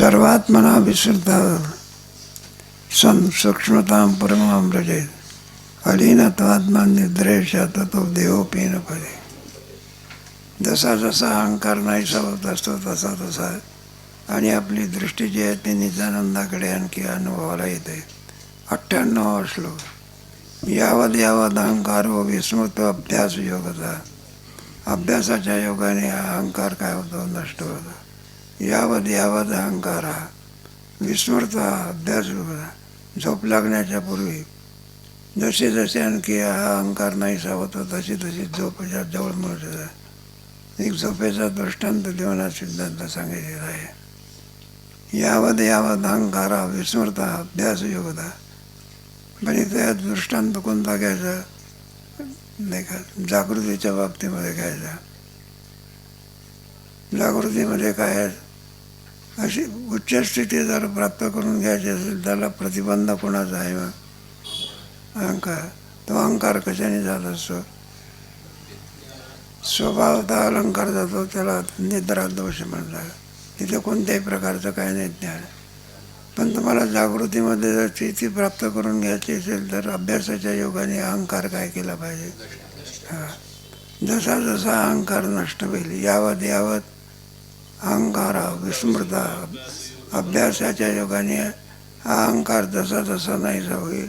सर्वात्मना विसृता। सन् सूक्ष्मतां परमामृजे अलीनत्वात्मा निद्रेशा ततो देहोपीन पदे जसा जसा अहंकार नाहीसा होत असतो तसा तसा। आणि आपली दृष्टी जी आहे ती निजानंदाकडे आणखी अनुभवाला येते। अठ्ठ्याण्णव श्लोक। यावत यावत अहंकार व विस्मृत अभ्यास योगाचा अभ्यासाच्या योगाने हा अहंकार काय होतो? नष्ट होतो। यावत यावत अहंकार. हा हा अभ्यास झोप लागण्याच्या पूर्वी. जसे जसे आणखी हा अहंकार नाहीसा होतो तशी तशी झोपेच्या जवळ मिळत एक झोपेचा दृष्टांत देऊन हा सिद्धांत सांगितलेला आहे. यावद यावद अहंकारा विस्मृता अभ्यास योगदा पण इथे दृष्टांत कोणता घ्यायचा? नाही का? जागृतीच्या बाबतीमध्ये घ्यायचा. जागृतीमध्ये काय आहे? अशी उच्च स्थिती जर प्राप्त करून घ्यायची असेल त्याला प्रतिबंध कोणाचा आहे मग अहंकार. तो अहंकार कशाने झाला असतो? स्वभावता अलंकार जातो त्याला निद्रा दोष म्हणतात. तिथे कोणत्याही प्रकारचं काही नाही ज्ञान. पण तुम्हाला जागृतीमध्ये जर स्थिती प्राप्त करून घ्यायची असेल तर अभ्यासाच्या योगाने अहंकार काय केला पाहिजे? हा. जसा जसा अहंकार नष्ट होईल यावत यावत अहंकार विस्मृता अभ्यासाच्या योगाने हा अहंकार जसा तसा नाहीसा होईल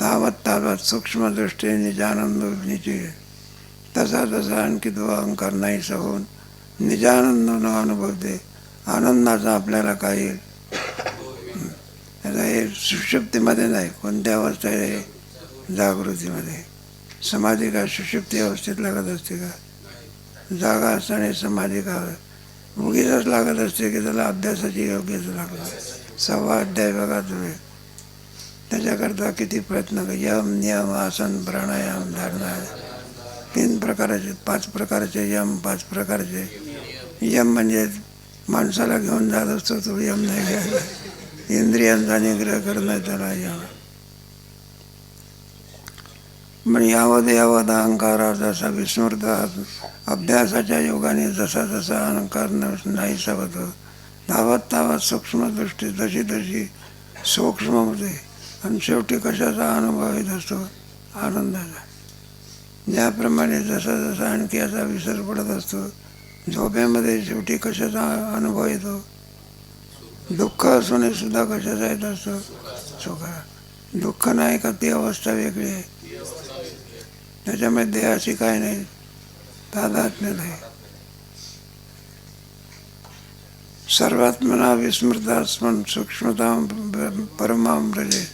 तावत तावत सूक्ष्मदृष्टीने निजानंद निची तसा तसा आणखी तो अहंकार नाहीसा होऊन निजानंद न अनुभवते. आनंदाचा आपल्याला काय येईल हे सुषुप्तीमध्ये नाही कोणत्या अवस्था आहे? जागृतीमध्ये. समाधी का? सुषुप्ती अवस्थेत लागत असते का? जागा असताना समाधी का? उगीच लागत असते की त्याला अभ्यासाची योग्यच लागत सव्वा अध्याय बघा तुम्ही. त्याच्याकरता किती प्रयत्न कर. यम नियम आसन प्राणायाम धारणा तीन प्रकाराचे पाच प्रकारचे यम पाच प्रकारचे. यम म्हणजे माणसाला घेऊन जात असतो तो यम नाही घ्यायला. इंद्रियांचा निग्रह करणं त्याला यम. पण यावद यावद अहंकारा जसा विस्मृत अभ्यासाच्या योगाने जसा जसा अहंकार न- नाहीसा होतो धावत तावत सूक्ष्मदृष्टी जशी तशी सूक्ष्म होते आणि शेवटी कशाचा अनुभव येत असतो आनंदाचा. ज्याप्रमाणे जसा जसा आणखी याचा विसर पडत असतो झोपेमध्ये शेवटी कशाचा अनुभव येतो? दुःख असूनही सुद्धा कशाचा येत असतो? सुखा. दुःख नाही का ती अवस्था वेगळी आहे? त्याच्यामुळे देहाची काय नाही. तादात्म्य नाही सर्वात्मना विस्मृता स्मन सूक्ष्मता परमामृजे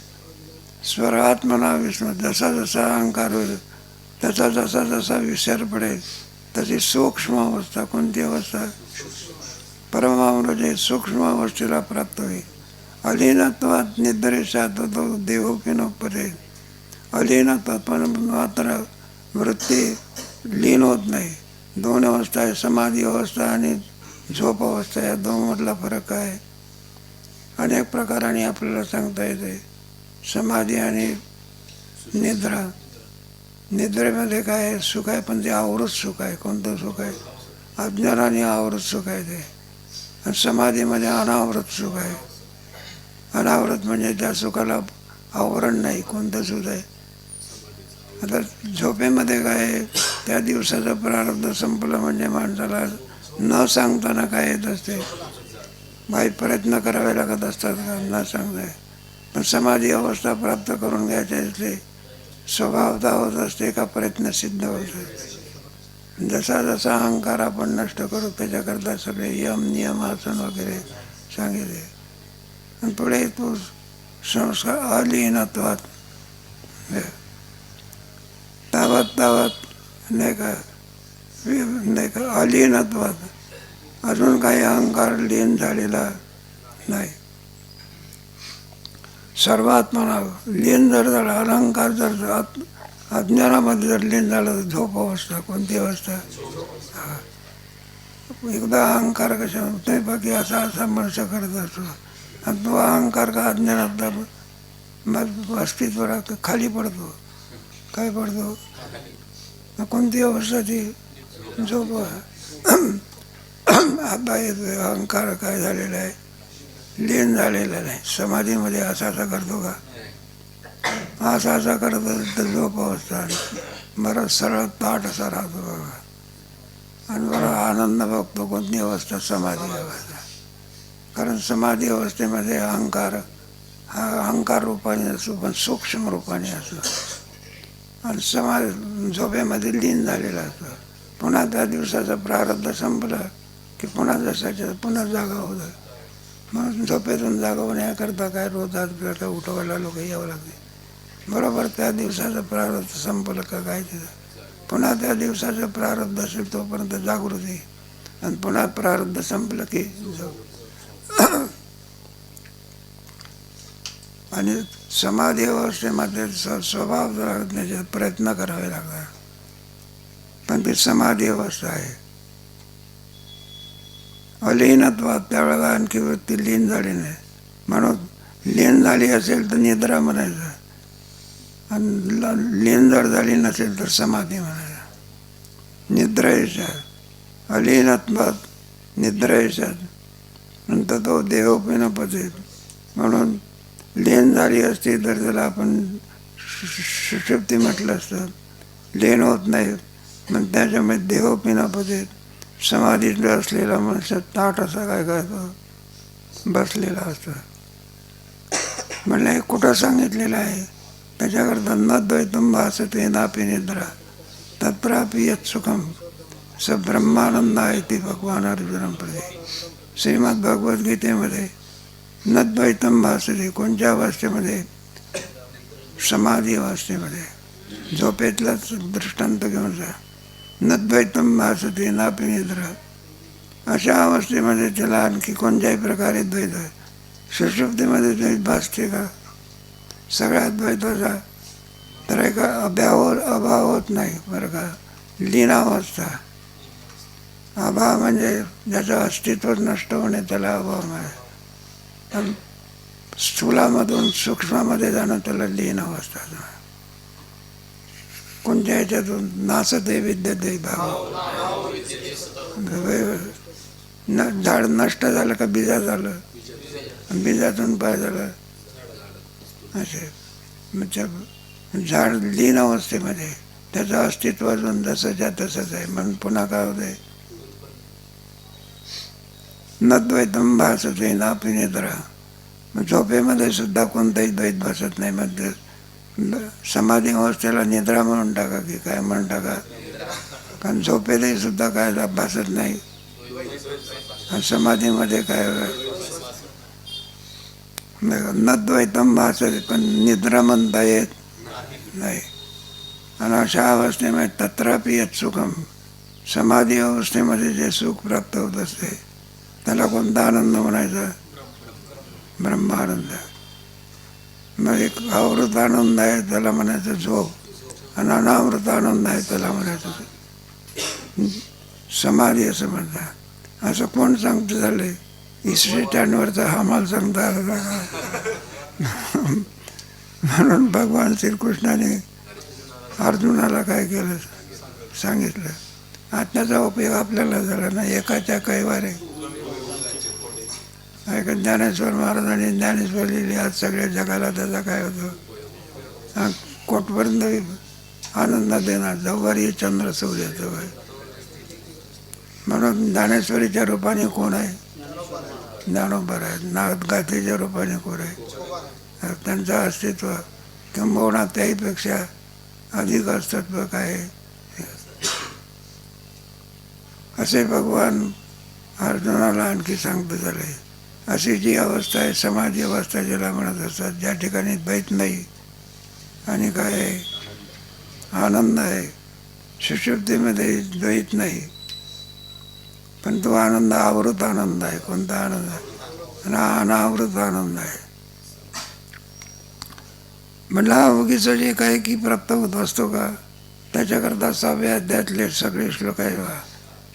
स्वरात्मना विस्मृत जसा जसा अहंकार होईल त्याचा जसा जसा विसर पडेल तशी सूक्ष्म अवस्था कोणती अवस्था? परमामृजे सूक्ष्म अवस्थेला प्राप्त होईल. अलीनत्वात निद्रेशात तो देहोपी न पडेल अलीनत्वात पण मात्र वृत्ती लीन होत नाही. दोन अवस्था आहे समाधी अवस्था आणि झोप अवस्था या दोनमधला फरक आहे. अनेक प्रकाराने आपल्याला सांगता येते. समाधी आणि निद्रा. निद्रेमध्ये काय आहे? सुख आहे पण ते आवृत सुख आहे. कोणतं सुख आहे? अज्ञानाने आवृत सुख आहे ते. आणि समाधीमध्ये अनावृत सुख आहे. अनावृत म्हणजे त्या सुखाला आवरण नाही कोणतं सुख आहे? आता झोपेमध्ये काय त्या दिवसाचा प्रारब्ध संपलं म्हणजे माणसाला न सांगताना काय येत असते? बाई प्रयत्न करावे लागत असतात का? न सांगताय पण समाधी अवस्था प्राप्त करून घ्यायचे असते स्वभावता होत असते का प्रयत्न सिद्ध होत जसा जसा अहंकार आपण नष्ट करू त्याच्याकरता सगळे यम नियम आसन वगैरे सांगितले. आणि पुढे तो संस्कार अलीनत्वात. तावत तावत नाही का नाही का अलीनत्वात अजून काही अहंकार लीन झालेला नाही. सर्वात्मना लीन जर झाला अलंकार जर आत- अज्ञानामध्ये जर लीन झालं तर झोप अवस्था कोणती अवस्था? हा. एकदा अहंकार कशा नाही बाकी असा असा मनुष्य करत असतो. आणि तो अहंकार का अज्ञानात मग अस्तित्व राहतो खाली पडतो? काय पडतो? कोणती अवस्था ती झोप. आता येतोय अहंकार काय झालेला आहे? लीन झालेला नाही. समाधीमध्ये असा असा करतो का? असा असा करत असेल तर झोप अवस्था बरं सरळ ताट असा राहतो बघा. आणि बरं आनंद बघतो कोणती अवस्था? समाधी अवस्था. कारण समाधी अवस्थेमध्ये अहंकार हा अहंकार रूपाने असो पण सूक्ष्म रूपाने असो. आणि समाज झोपेमध्ये लीन झालेला असतो. पुन्हा त्या दिवसाचं प्रारब्ध संपलं की पुन्हा जसाच्या पुन्हा जागा होतं म्हणून झोपेतून जागा होण्याकरता काय रोज आज करता उठवायला लोक यावं लागते. बरोबर त्या दिवसाचं प्रारब्ध संपलं का काय तिथं पुन्हा त्या दिवसाचं प्रारब्ध असेल तोपर्यंत जागृती आणि पुन्हा प्रारब्ध संपलं की झोप. आणि समाधी अवस्थेमध्ये स- स्वभाव राखण्याचे प्रयत्न करावे लागतात पण ती समाधी अवस्था आहे. अलीनत्वात त्यावेळेला आणखी वृत्ती लीन झाली नाही. म्हणून लीन झाली असेल तर निद्रा म्हणायचं. आणि लीन जर झाली नसेल तर समाधी म्हणायचं. निद्रेशा अलीनत्वात निद्रेशात नंतर तो देहोपिन पचेल म्हणून लेन झाली असती तर त्याला आपण सुषुप्ती म्हटलं असतं. लेन होत नाही. मग त्याच्यामुळे देहोपिनापदेत समाधीत असलेला मनुष्य ताट असा काय करतो? बसलेला असतो. म्हणलं हे कुठं सांगितलेलं आहे? त्याच्याकरता न द्वैतम भासते नापी निद्रा. तत्रापि यत सुखम स ब्रह्मानंद आहे ती भगवान अर्जुनप्रदे श्रीमद भगवद्गीतेमध्ये नद्वैतम द्वैतम भासते कोणत्या अवस्थेमध्ये? समाधी अवस्थेमध्ये. झोपेतलाच दृष्टांत घेऊन जा. नद्वैतम द्वैतम भासते नापी अशा अवस्थेमध्ये त्याला आणखी कोणत्याही प्रकारे द्वैत आहे द्वैत भासते का? सगळ्यात द्वैताचा तर एका अभाव अभाव होत नाही बरं का? लीनावस्था अभाव म्हणजे ज्याचं अस्तित्व नष्ट होणे त्याला अभाव आहे तर स्थूलामधून सूक्ष्मामध्ये जाणं त्याला लीन अवस्था कोणत्या ह्याच्यातून विद्य धेयी भाव न झाड नष्ट झालं का बीजा झालं? बीजातून पाय झालं. असे. म्हणजे झाड लीन अवस्थेमध्ये त्याचं अस्तित्व अजून जसंच्या तसंच आहे. म्हणून पुन्हा काय होतंय न द्वैतम भासते ना पिनेद्रा मग झोपेमध्ये सुद्धा कोणताही द्वैत भासत नाही म्हणजे समाधी अवस्थेला निद्रा म्हणून टाका की काय म्हणून टाका. कारण झोपेतही सुद्धा काय भासत नाही. आणि समाधीमध्ये काय न द्वैतम भासते पण निद्रा म्हणता येत नाही. आणि अशा अवस्थेमध्ये तत्रापि येत सुखम समाधी अवस्थेमध्ये जे सुख प्राप्त होत असते त्याला कोणता आनंद म्हणायचा? ब्रह्मानंद. मग एक आवृत आनंद आहे त्याला म्हणायचं झोप. आणि अनावृत आनंद आहे त्याला म्हणायचं समाधी असं म्हणतात असं कोण सांगतं झाले इस्त्री स्टँडवरचा हमाल सांगता म्हणून भगवान श्रीकृष्णाने अर्जुनाला काय केलं? सांगितलं. आत्म्याचा उपयोग आपल्याला झाला ना एकाच्या कैवारे. ऐका ज्ञानेश्वर महाराजांनी ज्ञानेश्वर लिहिली आज सगळ्या जगाला त्याचा काय होतं? कोटपर्यंत आनंद देणार. जव्हारी चंद्र सूर्याचं आहे म्हणून ज्ञानेश्वरीच्या रूपाने कोण आहे? ज्ञानोबर आहे. नागगाथेच्या रूपाने कोण आहे? त्यांचं अस्तित्व किंबहुना त्याहीपेक्षा अधिक अस्तित्व काय असे भगवान अर्जुनाला आणखी सांगत झाले. अशी जी अवस्था आहे समाधी अवस्था ज्याला म्हणत असतात ज्या ठिकाणी द्वैत नाही आणि काय आहे आनंद आहे. सुशुद्धीमध्ये द्वैत नाही. पण तो आनंद आवृत आनंद आहे. कोणता आनंद? आहे आणि हा अनावृत आनंद आहे. म्हटलं हा उगीचं जे काही की प्राप्त होत असतो का? त्याच्याकरता सहाव्या अध्यायातले सगळे श्लोक आहे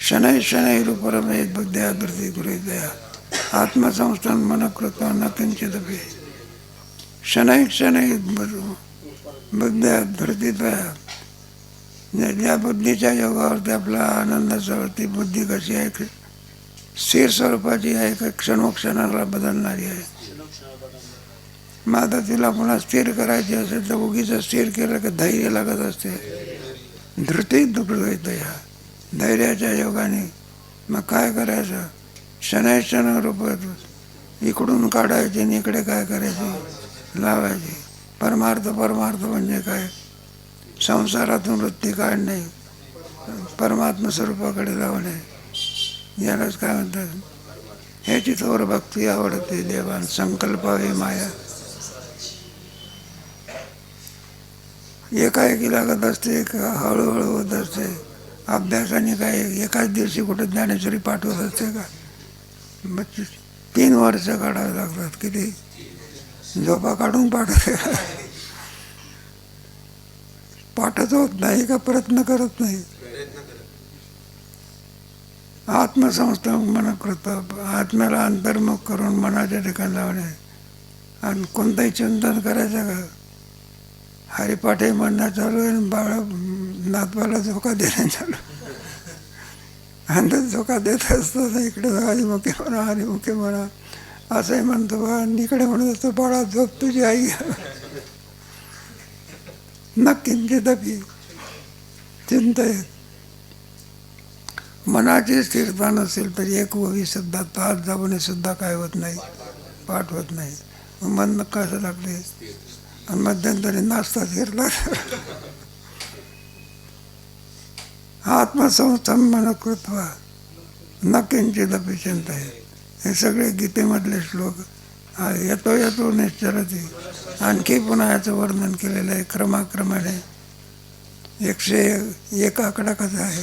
शनै शनै रूपरमे बुद्ध्या धृती गृहितया आत्मसंस्थान मनकृत न किंचित शनै बुद्ध बुद्ध्या धृतीतया। ज्या बुद्धीच्या योगावरती आपला आनंदाच्यावरती बुद्धी कशी आहे स्थिर स्वरूपाची आहे का क्षणोक्षणाला बदलणारी आहे? मग आता तिला पुन्हा स्थिर करायची असेल तर उगीच स्थिर केलं की धैर्य लागत असते. धृती दुखत ह्या धैर्याच्या योगाने मग काय करायचं? क्षण रूपात इकडून काढायचे इकडे काय करायचे? परमार्थ परमार्थ म्हणजे काय? संसारातून वृत्ती काढणे. परमात्मा स्वरूपाकडे लावणे. यालाच काय म्हणतात? ह्याची थोर भक्ती आवडते देवान संकल्पावे माया. एकाएकी लागत असते का हळूहळू होत असते. अभ्यासाने काय एकाच दिवशी ज्ञानेश्वरी पाठवत असते का? तीन वर्ष काढावे लागतात किती? झोपा काढून पाठवते पाठच होत नाही का? प्रयत्न करत नाही. आत्मसंस्थान मन कृत आत्म्याला अंतर्मुख करून मनाच्या ठिकाणी लावणे. आणि कोणताही चिंतन करायचं का? हरिपाठे म्हणणं चालू आहे आणि बाळा नातवाला धोका देणं चालू आणि झोका धोका देत असतो इकडे हरिमुखी म्हणा हरिमुखी म्हणा. असंही म्हणतो बा आणि इकडे म्हणत असतो बाळा झोप तुझी आई. नक्की नक्कींचितपी चिंता मनाची स्थिरता नसेल तर एक ओवी सुद्धा तास जाऊन सुद्धा काय होत नाही पाठ होत नाही. मग मन कसं लागले? आणि मध्यंतरी नाश्ता फिरला. आत्मसंस्थम मन कृत्वा न किंचिदपि आहे. हे सगळे गीतेमधले श्लोक हा, येतो येतो निश्चरती. आणखी पुन्हा याचं वर्णन केलेलं आहे क्रमाक्रमाने. एकशे एक आकडा कसा आहे?